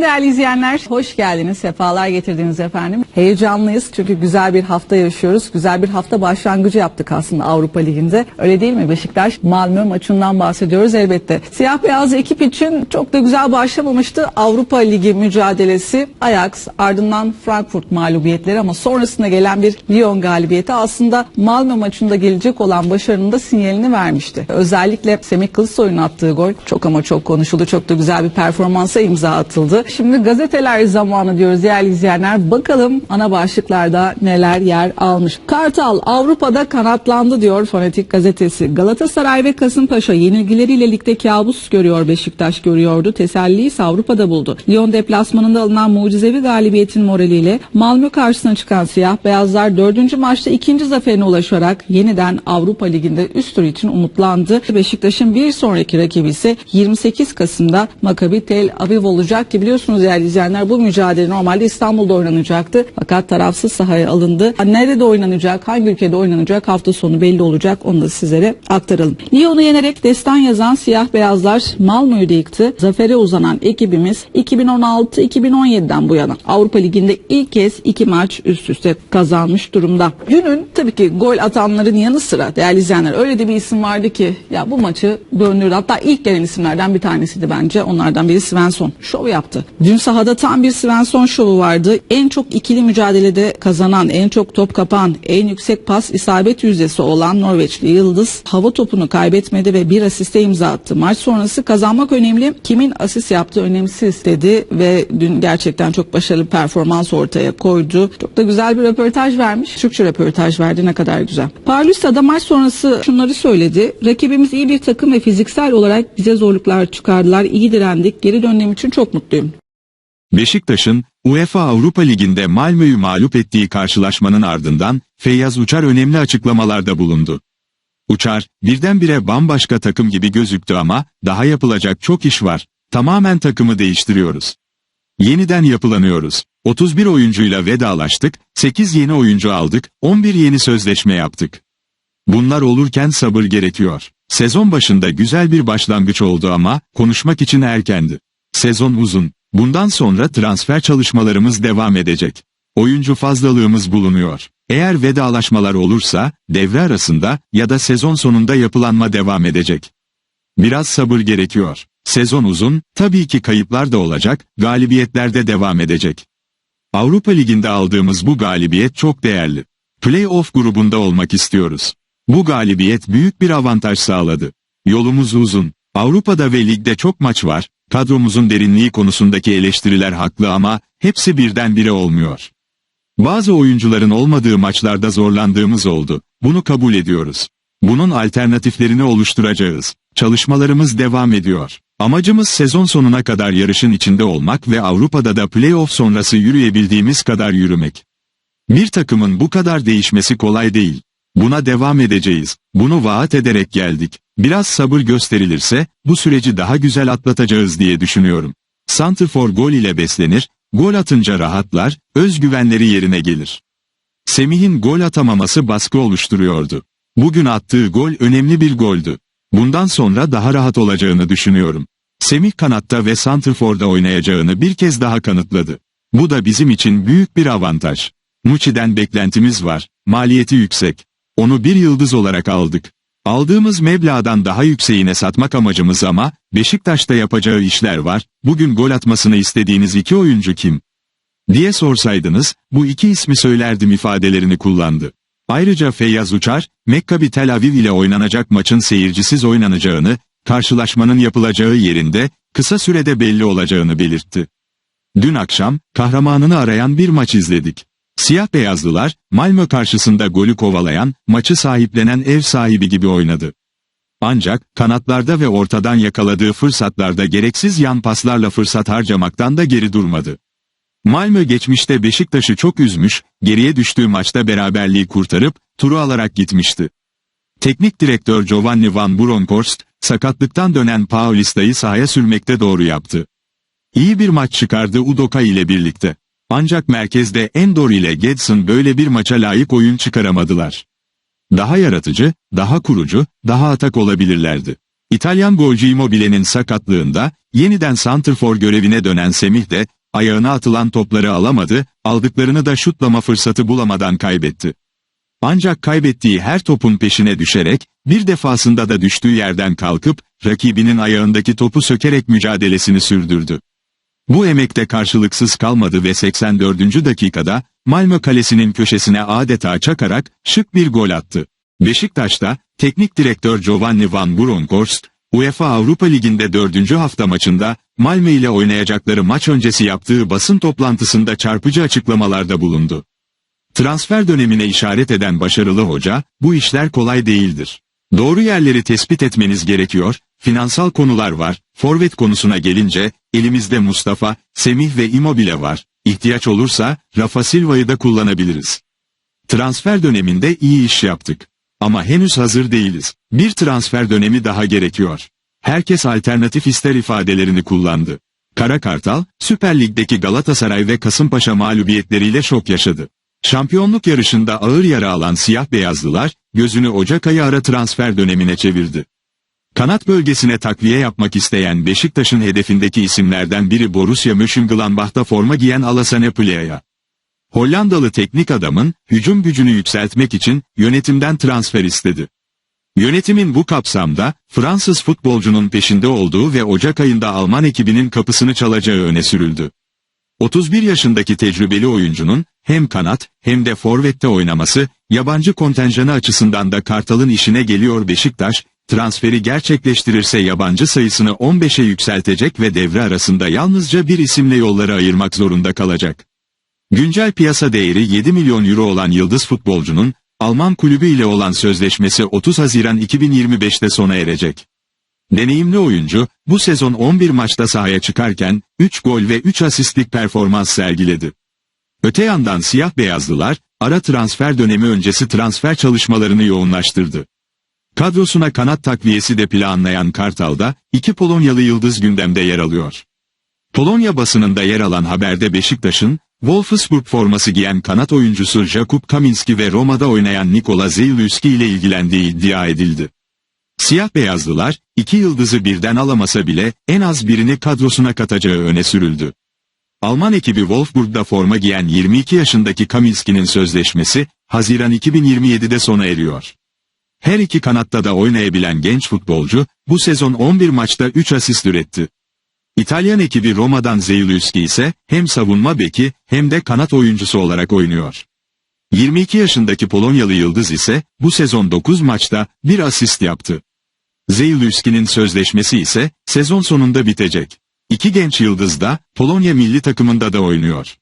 Değerli izleyenler, hoş geldiniz, sefalar getirdiniz efendim. Heyecanlıyız çünkü güzel bir hafta yaşıyoruz. Güzel bir hafta başlangıcı yaptık aslında Avrupa Ligi'nde. Öyle değil mi? Beşiktaş Malmö maçından bahsediyoruz elbette. Siyah beyaz ekip için çok da güzel başlamamıştı Avrupa Ligi mücadelesi. Ajax ardından Frankfurt mağlubiyetleri ama sonrasında gelen bir Lyon galibiyeti aslında Malmö maçında gelecek olan başarının da sinyalini vermişti. Özellikle Semih Kılıçsoy'un attığı gol çok ama çok konuşuldu. Çok da güzel bir performansa imza atıldı. Şimdi gazeteler zamanı diyoruz değerli izleyenler. Bakalım ana başlıklarda neler yer almış. Kartal Avrupa'da kanatlandı diyor Fanatik gazetesi. Galatasaray ve Kasımpaşa yenilgileriyle ligde kabus görüyor Beşiktaş görüyordu. Teselliyi ise Avrupa'da buldu. Lyon deplasmanında alınan mucizevi galibiyetin moraliyle Malmö karşısına çıkan siyah beyazlar dördüncü maçta ikinci zaferine ulaşarak yeniden Avrupa Ligi'nde üst tur için umutlandı. Beşiktaş'ın bir sonraki rakibi ise 28 Kasım'da Maccabi Tel Aviv olacak ki biliyorsunuz değerli izleyenler bu mücadele normalde İstanbul'da oynanacaktı. Fakat tarafsız sahaya alındı. Nerede oynanacak, hangi ülkede oynanacak hafta sonu belli olacak. Onu da sizlere aktaralım. Lyon'u yenerek destan yazan siyah beyazlar Malmö'yü de yıktı. Zafere uzanan ekibimiz 2016-2017'den bu yana Avrupa Ligi'nde ilk kez iki maç üst üste kazanmış durumda. Günün tabii ki gol atanların yanı sıra değerli izleyenler öyle de bir isim vardı ki ya bu maçı döndürdü. Hatta ilk gelen isimlerden bir tanesiydi bence. Onlardan biri Svensson. Şov yaptı. Dün sahada tam bir Svensson şovu vardı. En çok ikili mücadelede kazanan, en çok top kapan, en yüksek pas isabet yüzdesi olan Norveçli Yıldız hava topunu kaybetmedi ve bir asiste imza attı. Maç sonrası kazanmak önemli. Kimin asist yaptığı önemsiz dedi ve dün gerçekten çok başarılı performans ortaya koydu. Çok da güzel bir röportaj vermiş. Türkçe röportaj verdi ne kadar güzel. Parlusa da maç sonrası şunları söyledi. Rakibimiz iyi bir takım ve fiziksel olarak bize zorluklar çıkardılar. İyi direndik. Geri döndüğüm için çok mutluyum. Beşiktaş'ın UEFA Avrupa Ligi'nde Malmö'yü mağlup ettiği karşılaşmanın ardından Feyyaz Uçar önemli açıklamalarda bulundu. Uçar, birdenbire bambaşka takım gibi gözüktü ama daha yapılacak çok iş var. Tamamen takımı değiştiriyoruz. Yeniden yapılanıyoruz. 31 oyuncuyla vedalaştık, 8 yeni oyuncu aldık, 11 yeni sözleşme yaptık. Bunlar olurken sabır gerekiyor. Sezon başında güzel bir başlangıç oldu ama konuşmak için erkendi. Sezon uzun. Bundan sonra transfer çalışmalarımız devam edecek. Oyuncu fazlalığımız bulunuyor. Eğer vedalaşmalar olursa, devre arasında ya da sezon sonunda yapılanma devam edecek. Biraz sabır gerekiyor. Sezon uzun, tabii ki kayıplar da olacak, galibiyetler de devam edecek. Avrupa Ligi'nde aldığımız bu galibiyet çok değerli. Play-off grubunda olmak istiyoruz. Bu galibiyet büyük bir avantaj sağladı. Yolumuz uzun. Avrupa'da ve ligde çok maç var, kadromuzun derinliği konusundaki eleştiriler haklı ama hepsi birdenbire olmuyor. Bazı oyuncuların olmadığı maçlarda zorlandığımız oldu. Bunu kabul ediyoruz. Bunun alternatiflerini oluşturacağız. Çalışmalarımız devam ediyor. Amacımız sezon sonuna kadar yarışın içinde olmak ve Avrupa'da da playoff sonrası yürüyebildiğimiz kadar yürümek. Bir takımın bu kadar değişmesi kolay değil. Buna devam edeceğiz. Bunu vaat ederek geldik. Biraz sabır gösterilirse, bu süreci daha güzel atlatacağız diye düşünüyorum. Santrfor gol ile beslenir, gol atınca rahatlar, özgüvenleri yerine gelir. Semih'in gol atamaması baskı oluşturuyordu. Bugün attığı gol önemli bir goldü. Bundan sonra daha rahat olacağını düşünüyorum. Semih kanatta ve Santrfor'da oynayacağını bir kez daha kanıtladı. Bu da bizim için büyük bir avantaj. Muçi'den beklentimiz var, maliyeti yüksek. Onu bir yıldız olarak aldık. Aldığımız meblağdan daha yükseğine satmak amacımız ama, Beşiktaş'ta yapacağı işler var, bugün gol atmasını istediğiniz iki oyuncu kim? Diye sorsaydınız, bu iki ismi söylerdim ifadelerini kullandı. Ayrıca Feyyaz Uçar, Mekkabi Tel Aviv ile oynanacak maçın seyircisiz oynanacağını, karşılaşmanın yapılacağı yerinde, kısa sürede belli olacağını belirtti. Dün akşam, kahramanını arayan bir maç izledik. Siyah beyazlılar, Malmö karşısında golü kovalayan, maçı sahiplenen ev sahibi gibi oynadı. Ancak, kanatlarda ve ortadan yakaladığı fırsatlarda gereksiz yan paslarla fırsat harcamaktan da geri durmadı. Malmö geçmişte Beşiktaş'ı çok üzmüş, geriye düştüğü maçta beraberliği kurtarıp, turu alarak gitmişti. Teknik direktör Giovanni Van Bronckhorst, sakatlıktan dönen Paulista'yı sahaya sürmekte doğru yaptı. İyi bir maç çıkardı Udoka ile birlikte. Ancak merkezde Endor ile Gedson böyle bir maça layık oyun çıkaramadılar. Daha yaratıcı, daha kurucu, daha atak olabilirlerdi. İtalyan golcü Immobile'nin sakatlığında yeniden santrfor görevine dönen Semih de ayağına atılan topları alamadı, aldıklarını da şutlama fırsatı bulamadan kaybetti. Ancak kaybettiği her topun peşine düşerek, bir defasında da düştüğü yerden kalkıp, rakibinin ayağındaki topu sökerek mücadelesini sürdürdü. Bu emekte karşılıksız kalmadı ve 84. dakikada, Malmö kalesinin köşesine adeta çakarak, şık bir gol attı. Beşiktaş'ta, teknik direktör Giovanni Van Bronckhorst, UEFA Avrupa Ligi'nde 4. hafta maçında, Malmö ile oynayacakları maç öncesi yaptığı basın toplantısında çarpıcı açıklamalarda bulundu. Transfer dönemine işaret eden başarılı hoca, bu işler kolay değildir. Doğru yerleri tespit etmeniz gerekiyor, finansal konular var, forvet konusuna gelince, elimizde Mustafa, Semih ve Immobile var, ihtiyaç olursa, Rafa Silva'yı da kullanabiliriz. Transfer döneminde iyi iş yaptık. Ama henüz hazır değiliz. Bir transfer dönemi daha gerekiyor. Herkes alternatif ister ifadelerini kullandı. Kara Kartal, Süper Lig'deki Galatasaray ve Kasımpaşa mağlubiyetleriyle şok yaşadı. Şampiyonluk yarışında ağır yara alan siyah beyazlılar, gözünü Ocak ayı ara transfer dönemine çevirdi. Kanat bölgesine takviye yapmak isteyen Beşiktaş'ın hedefindeki isimlerden biri Borussia Mönchengladbach'ta forma giyen Alassane Pléa. Hollandalı teknik adamın, hücum gücünü yükseltmek için, yönetimden transfer istedi. Yönetimin bu kapsamda, Fransız futbolcunun peşinde olduğu ve Ocak ayında Alman ekibinin kapısını çalacağı öne sürüldü. 31 yaşındaki tecrübeli oyuncunun, hem kanat, hem de forvette oynaması, yabancı kontenjanı açısından da Kartal'ın işine geliyor Beşiktaş, transferi gerçekleştirirse yabancı sayısını 15'e yükseltecek ve devre arasında yalnızca bir isimle yolları ayırmak zorunda kalacak. Güncel piyasa değeri 7 milyon euro olan yıldız futbolcunun, Alman kulübü ile olan sözleşmesi 30 Haziran 2025'te sona erecek. Deneyimli oyuncu, bu sezon 11 maçta sahaya çıkarken, 3 gol ve 3 asistlik performans sergiledi. Öte yandan siyah beyazlılar, ara transfer dönemi öncesi transfer çalışmalarını yoğunlaştırdı. Kadrosuna kanat takviyesi de planlayan Kartal'da, iki Polonyalı yıldız gündemde yer alıyor. Polonya basınında yer alan haberde Beşiktaş'ın, Wolfsburg forması giyen kanat oyuncusu Jakub Kaminski ve Roma'da oynayan Nikola Zeyluski ile ilgilendiği iddia edildi. Siyah beyazlılar, iki yıldızı birden alamasa bile en az birini kadrosuna katacağı öne sürüldü. Alman ekibi Wolfsburg'da forma giyen 22 yaşındaki Kaminski'nin sözleşmesi, Haziran 2027'de sona eriyor. Her iki kanatta da oynayabilen genç futbolcu, bu sezon 11 maçta 3 asist üretti. İtalyan ekibi Roma'dan Zeyluski ise hem savunma beki hem de kanat oyuncusu olarak oynuyor. 22 yaşındaki Polonyalı yıldız ise bu sezon 9 maçta bir asist yaptı. Zeyluski'nin sözleşmesi ise sezon sonunda bitecek. İki genç yıldız da Polonya milli takımında da oynuyor.